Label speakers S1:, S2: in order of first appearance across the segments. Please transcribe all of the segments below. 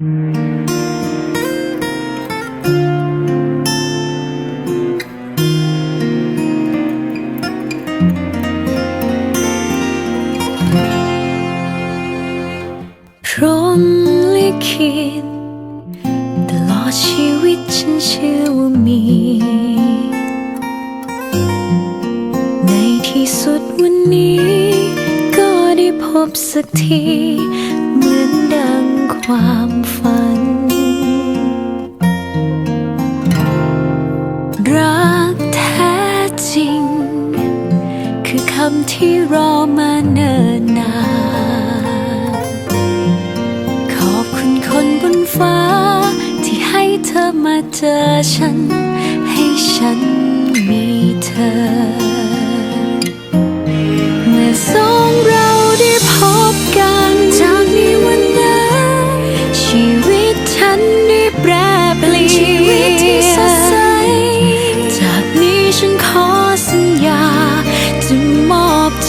S1: พรหมลิขิตตลอดชีวิตฉันเชื่อว่ามี ในที่สุดวันนี้ ก็ได้พบสักที ความฝัน รักแท้จริง คือคำที่รอมาเนิ่นนาน ขอบคุณคนบนฟ้า ที่ให้เธอมาเจอฉัน ให้ฉัน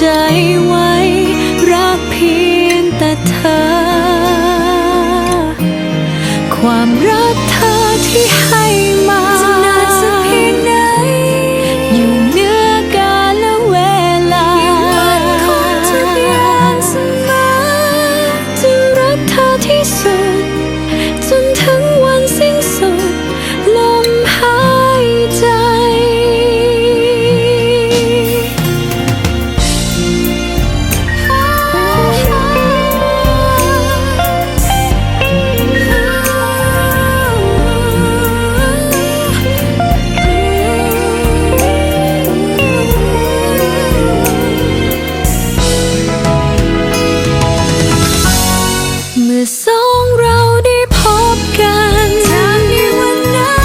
S1: ใจไว้ รักเพียงแต่เธอ ความรักเธอที่ให้ สองเราได้พบกันทากในวันนั้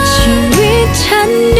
S1: นชีวิตฉัน